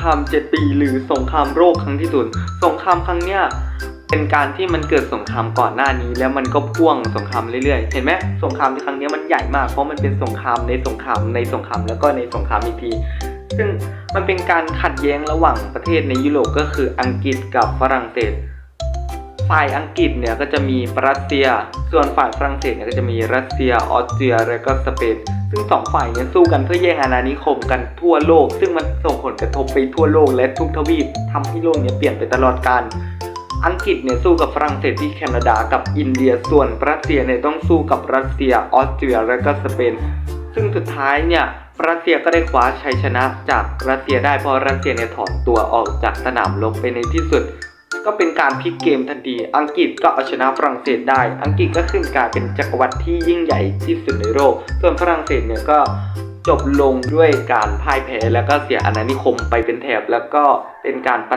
ครามเจ็ดปี หรือสงครามโลกครั้งที่สุดสงครามครั้งเนี้ยเป็นการที่มันเกิดสงครามก่อนหน้านี้ แล้วมันก็พ่วงสงครามเรื่อยๆ เห็นไหมสงครามในครั้งเนี้ยมันใหญ่มากเพราะมันเป็นสงครามในสงครามในสงครามแล้วก็ในสงครามอีกทีซึ่งมันเป็นการขัดแย้งระหว่างประเทศในยุโรปก็คืออังกฤษกับฝรั่งเศส ฝ่ายอังกฤษเนี่ยก็จะมีรัสเซีย ส่วนฝ่ายฝรั่งเศสเนี่ยก็จะมีรัสเซียออสเตรียและก็สเปน ซึ่งสองฝ่ายเนี่ยสู้กันเพื่อแย่งอาณานิคมกันทั่วโลก ซึ่งมันส่งผลกระทบไปทั่วโลกและทุกทวีปทำให้โลกเนี่ยเปลี่ยนไปตลอดกาลอังกฤษเนี่ยสู้กับฝรั่งเศสที่แคนาดากับอินเดีย ส่วนรัสเซียเนี่ยต้องสู้กับรัสเซียออสเตรียและก็สเปน ซึ่งสุดท้ายเนี่ยรัสเซียก็ได้คว้าชัยชนะจากรัสเซียได้เพราะรัสเซียเนี่ยถอนตัวออกจากสนามรบไปในที่สุด ก็เป็นการพลิกเกมทันที อังกฤษก็เอาชนะฝรั่งเศสได้ อังกฤษก็ขึ้นกลายเป็นจักรวรรดิที่ยิ่งใหญ่ที่สุดในโลก ส่วนฝรั่งเศสเนี่ยก็จบลงด้วยการพ่ายแพ้แล้วก็เสียอาณานิคมไปเป็นแถบแล้วก็เป็นการป